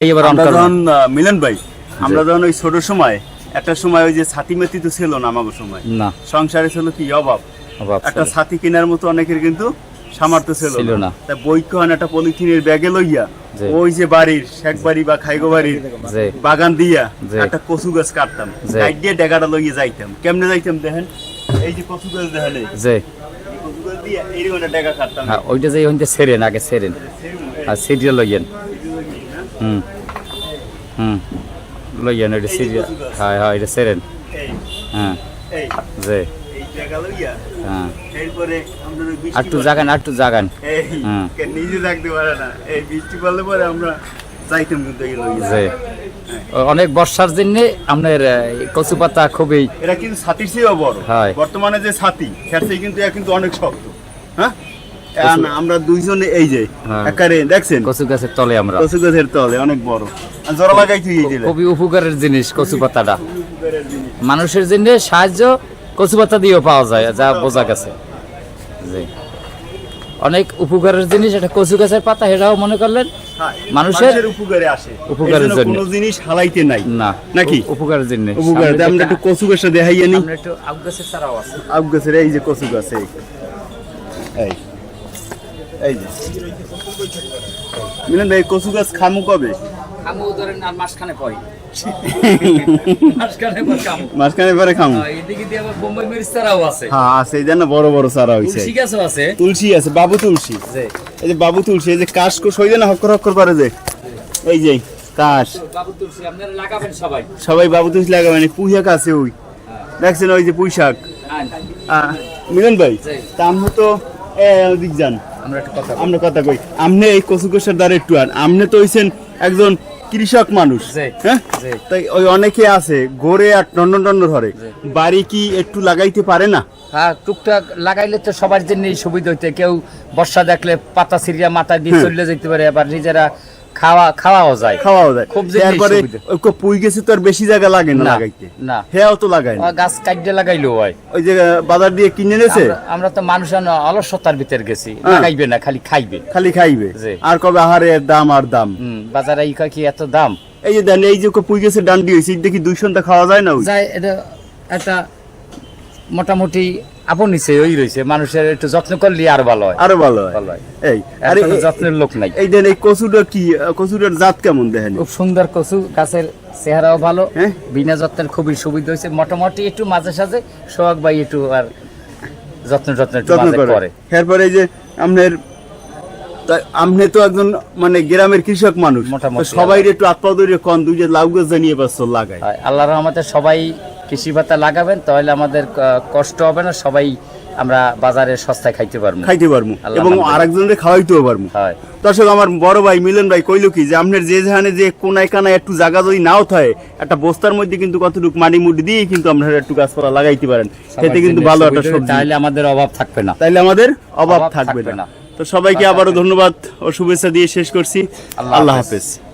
আমরা যখন মিলন ভাই আমরা যখন ওই ছোট সময় একটা সময় ওই যে ছাতি মেতি তো ছিল না আমাকে সময় না। সংসারে ছিল কি অভাব? একটা ছাতি কেনার মতো অনেকের কিন্তু সামর্থ্য ছিল না। তা বই একটা পলিথিনের ব্যাগে লইয়া ওই যে বাড়ির শেখ বাড়ি বা খাইগো বাড়ির বাগান দিয়া একটা কচু গাছ কাটতাম। কাট দিয়ে ডেগাটা লইয়ে যাইতাম। কেমনে যাইতাম দেখেন? এই যে কচু গাছ দেখেন কচু গাছ দিয়ে এইরকম একটা ডেগা কাটতাম। হ্যাঁ ওইটা যে ওইটা সেরেন আগে সেরেন। আর সিরিয়াল লইয়েন। হুম হুম লইয়েন ওইটা এই যে সিরিয়াল কচু হ্যাঁ হ্যাঁ ওইটা সেরেন হ্যাঁ যে হ্যাঁ জাগান জাগান। নিজে থাকতে পারে না এই বৃষ্টি পড়লে পরে আমরা যাইতাম কিন্তু যে অনেক বর্ষার জন্য আপনার কচু পাতা খুবই এরা কিন্তু ছাতির চেয়েও বড়। হয়। বর্তমানে যে ছাতি খেরছে কিন্তু কিন্তু অনেক শক্ত। হ্যাঁ? আমরা দুইজনে এই যে হ্যাঁ। একারে দেখছেন? কচু গাছের তলে আমরা। কচু গাছের তলে অনেক বড়। জোড়া লাগাই তুই দিলে। খুবই উপকারের জিনিস কচু পাতাটা। মানুষের জন্য সাহায্য কচু পাতা দিয়েও পাওয়া যায় যা বোঝা গেছে। জি। অনেক উপকারের জিনিস এটা কচু গাছের পাতা এটাও মনে করলেন? হ্যাঁ, মানুষের উপকারে আসে। উপকারের জন্য। কোনো জিনিস হালাইতে নাই। না নাকি? উপকারের জন্য উপকার। আমরা একটু কচু গাছটা দেখাইয়া নি। সামনে একটু গাছের চারাও আছে। গাছের এই যে কচু গাছ এই। এই। এই যে। মিলন ভাই কচু গাছ খামু কবে? খামু ধরেন আর মাসখানে পরে। পর মাঝখানে পরে খামু? হ্যাঁ আছে। এই বড় বড় চারা তুলসী আছে। বাবু তুলসী। এই যে বাবু তুলসী এই যে কাশ না হক্কর হক্কর করে যে। এই যে কাশ। বাবু তুলসী আপনারা লাগাবেন সবাই। সবাই বাবু তুলসী লাগাবেন পুঁই শাক আছে ওই। দেখছেন ওই যে পুঁই শাক? আহ, মিলন ভাই। তা আমরা তো এ, ওদিক যান। আমরা কথা কই। আপনি এই দ্বারা একটু আন। আপনি তো হইছেন একজন কৃষক মানুষ হ্যাঁ? তাই ওই অনেকে আছে গড়ে আর টন্ড টন্ড ধরে। বাড়ি কি একটু লাগাইতে পারে না? হ্যাঁ টুকটাক লাগাইলে তো সবার জন্যই সুবিধা হইতে। কেউ বর্ষা দেখলে পাতা সিরিয়া মাথায় দিয়ে হুম। চলে যেতে পারে আবার নিজেরা খাওয়া খাওয়াও যায়। খাওয়াও যায়। খুব তারপরে সুবিধা। ওই কো পুই গেছে তো আর বেশি জায়গা লাগে না না, লাগাইতে। না। হেয়াও তো লাগায় না। গাছ কাটতে লাগাইলেও হয়। ওই যে বাজার দিয়ে কিনে নেছে আমরা- আমরা তো মানুষ আনো অলসতার ভিতর গেছি। হ্যাঁ। লাগাইবে না খালি খাইবে। খালি খাইবে। আর কবে আহারে দাম আর দাম? হুম বাজারে কি এত দাম? এই যে দেন এই যে পুই গেছে ডান্ডি হয়েছে দেখি দুই সন্ধ্যা খাওয়া যায় না এটা একটা মোটামুটি আপন নিচে ওই রয়েছে মানুষের একটু যত্ন করলে আর ভালো হয়। আরও ভালো হয়। এই আরে যত্নের লোক নাই। এই দেন এই কচুটা কি কচুটার জাত কেমন দেখেন? খুব সুন্দর কচু গাছের চেহারাও ভালো। হ্যাঁ? বিনা যত্নের খুবই সুবিধা হয়েছে। মোটামুটি একটু মাঝে সাঝে সোহাগ ভাই একটু আর যত্ন যত্ন একটু করে। এরপরে এই যে আপনার আপনি তো একজন মানে গ্রামের কৃষক মানুষ। মোটামুটি সবাই একটু আত্মা কন দুই যে লাউ গাছ জানিয়ে বছর লাগায়। আর আল্লাহর রহমতে সবাই কৃষি ভাতা লাগাবেন তাহলে আমাদের কষ্ট হবে না সবাই আমরা বাজারে সস্তায় খাইতে পারব। খাইতে পারব। এবং আরেকজনের খাওয়াইতেও পারব। দর্শক আমার বড় ভাই মিলন ভাই কইলো কি যে আপনার যে যেখানে যে কোনায় কানায় একটু জায়গা যদি নাও থাকে একটা বস্তার মধ্যে কিন্তু কতটুকু মাটি মুটি দিয়ে কিন্তু আপনারা একটু গাছপালা লাগাইতে পারেন। খেতে কিন্তু ভালো একটা সবজি। তাহলে আমাদের অভাব থাকবে না। তাইলে আমাদের অভাব থাকবে না। তো সবাইকে আবারও ধন্যবাদ ও শুভেচ্ছা দিয়ে শেষ করছি। আল্লাহ। হাফেজ।